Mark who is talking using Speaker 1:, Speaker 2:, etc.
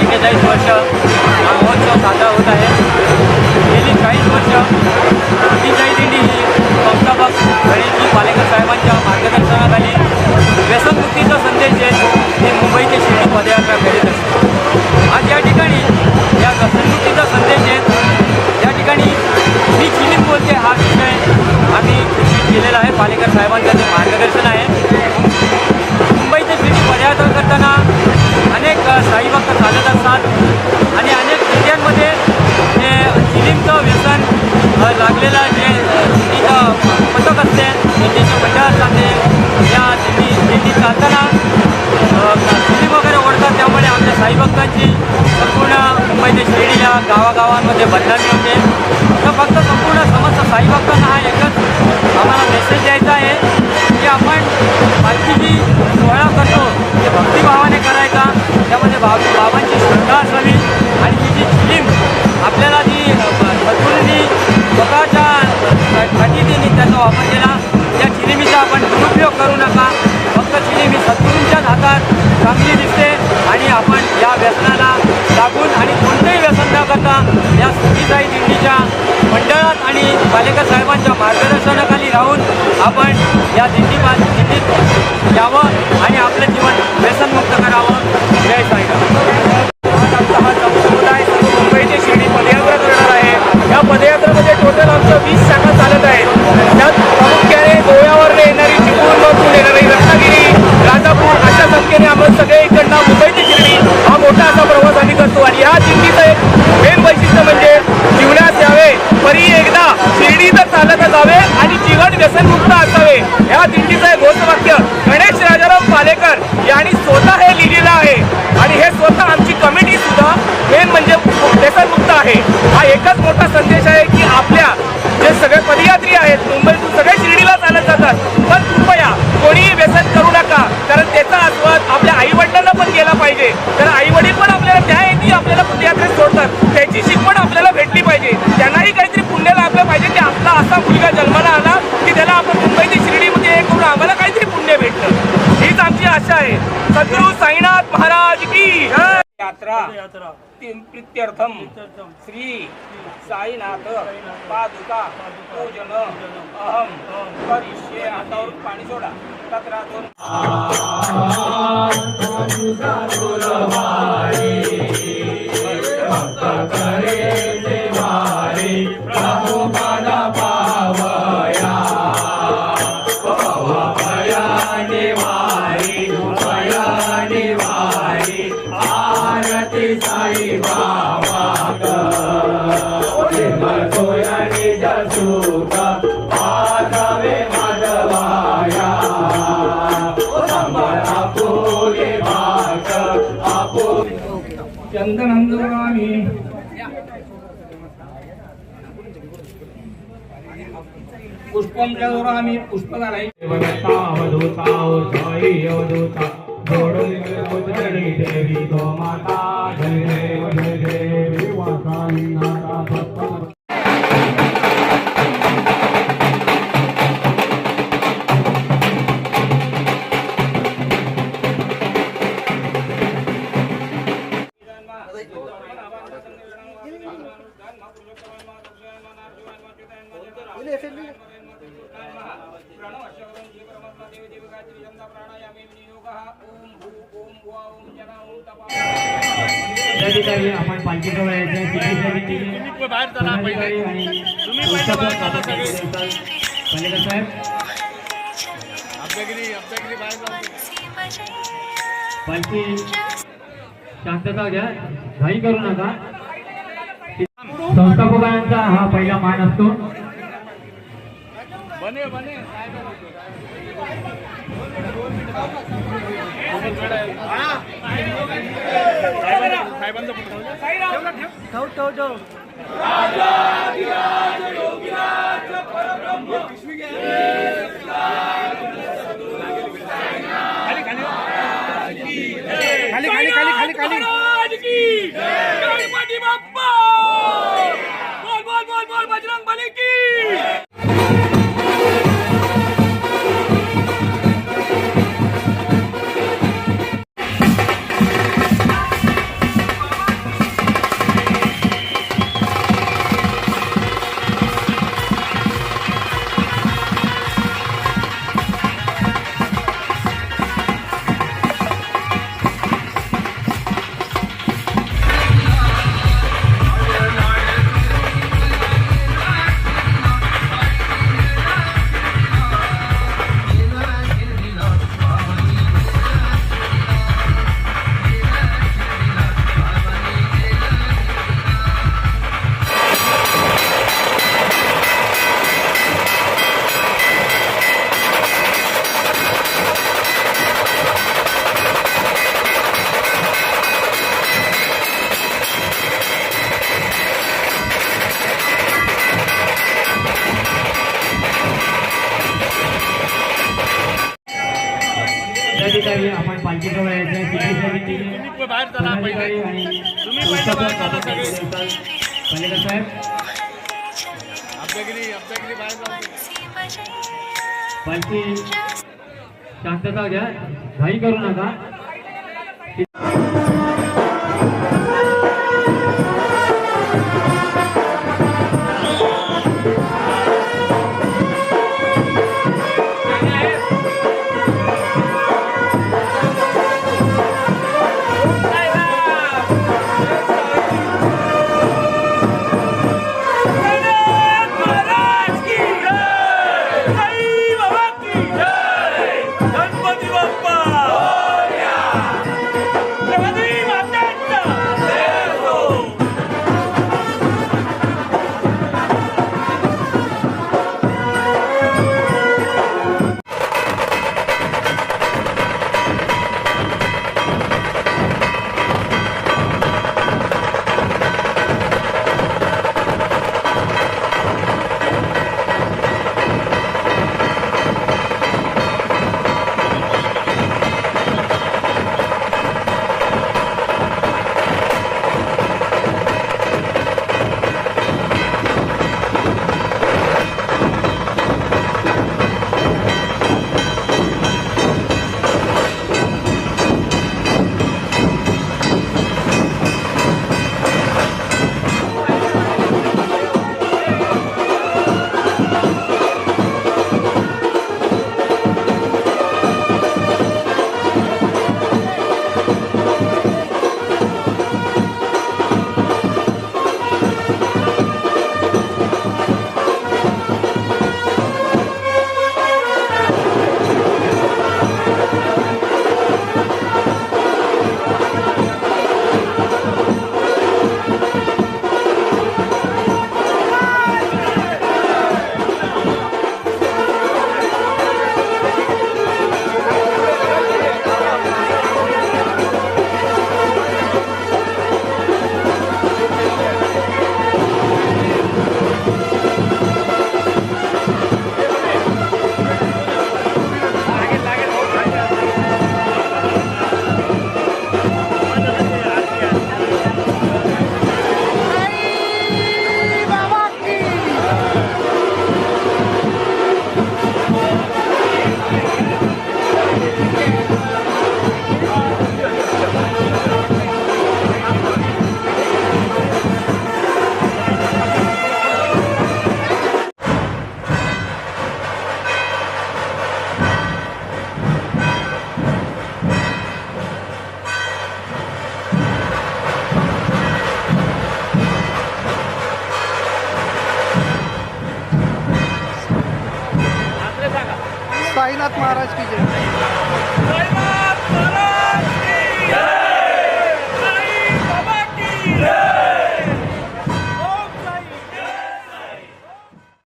Speaker 1: एक्केचाळीस वर्ष हा महोत्सव साजरा होत आहे. गेली चाळीस वर्ष गावागावांमध्ये बदनामी होते. तर फक्त संपूर्ण समस्त साई भक्तांना हा एकच आम्हाला मेसेज द्यायचा आहे की आपण बाकी जी सोहळा करतो ते भक्तिभावाने करायचा. त्यामध्ये भाव बाबांची श्रद्धा असावी. आणि ती जी फिलिम आपल्याला जी सद्गुरूंनी स्वतःच्या खटिनीने त्याचा वापर केला त्या चिलिमीचा आपण दुरुपयोग करू नका. फक्त चिलीम सद्गुरूंच्याच हातात चांगली दिसते. आणि आपण या व्यसनाला करता या सुखीताई दिंडीच्या मंडळात आणि पालेकर साहेबांच्या मार्गदर्शनाखाली राहून आपण या दिंडी दिंडीत यावं आणि आपलं जीवन व्यसनमुक्त करावं. जय साईराम.
Speaker 2: व्यसनमुक्त असावे. ह्या दिंडीचं एक घोषवाक्य गणेश राजाराम पालेकर यांनी स्वतः हे लिहिलेलं आहे. आणि हे स्वतः आमची कमिटी सुद्धा मेन म्हणजे व्यसनमुक्त आहे. हा एकच मोठा संदेश आहे की आपल्या जे सगळे पदयात्री आहेत मुंबईतून सगळे शिर्डीला चालत जातात पण कृपया कोणीही व्यसन करू नका. कारण त्याचा आस्वाद आपल्या आई वडिलांना पण गेला पाहिजे. कारण आई वडील पण आपल्याला त्या येते आपल्याला पदयात्रेत सोडतात. त्याची शिकवण आपल्याला भेटली पाहिजे. त्यांनाही काहीतरी पुण्य लाभलं पाहिजे की आपला असा मुलगा जन्माला आला की त्याला आपण मुंबई ते शिर्डीमध्ये हे करून आम्हाला काहीतरी पुण्य भेटलं हीच आमची आशा आहे. सद्गुरू साईनाथ महाराज की यात्रा प्रित्यर्थम श्री साईनाथ पादुका पूजन अहम करिष्ये हातावर पाणी सोडा तत्रातून पुष्पं च दौरामि पुष्पदलै
Speaker 3: देवदत्ता अवधूता साई सत्ता या ठिकाणी आपण पालखी जवळ यायचं तिथे
Speaker 4: बाहेर चला पहिले. तुम्ही पहिले बाहेर चला सगळे.
Speaker 3: पलीकडे साहेब
Speaker 4: आमच्यागिरी आमच्यागिरी बाहेर चला
Speaker 3: पालखी शांतता घ्या. घाई करू नका. संस्थापकांचा हा पहिला मान असतो.
Speaker 4: बने बने. साहेबांचा
Speaker 1: ठेव ठेव ठेव
Speaker 4: खाली
Speaker 3: ठिकाणी आपण पालखीजवळ यायचं आहे सिटी समिती
Speaker 4: तुम्ही बाहेर चला पहिले
Speaker 3: पदाधिकारी आणि
Speaker 4: तुम्ही पहिले बाहेर चला सगळे
Speaker 3: पालेकर साहेब
Speaker 4: आमच्यागिरी आमच्यागिरी बाहेर जाऊ
Speaker 3: पालखी शांतता घ्या घाई करू नका
Speaker 2: साईनाथ महाराज की जय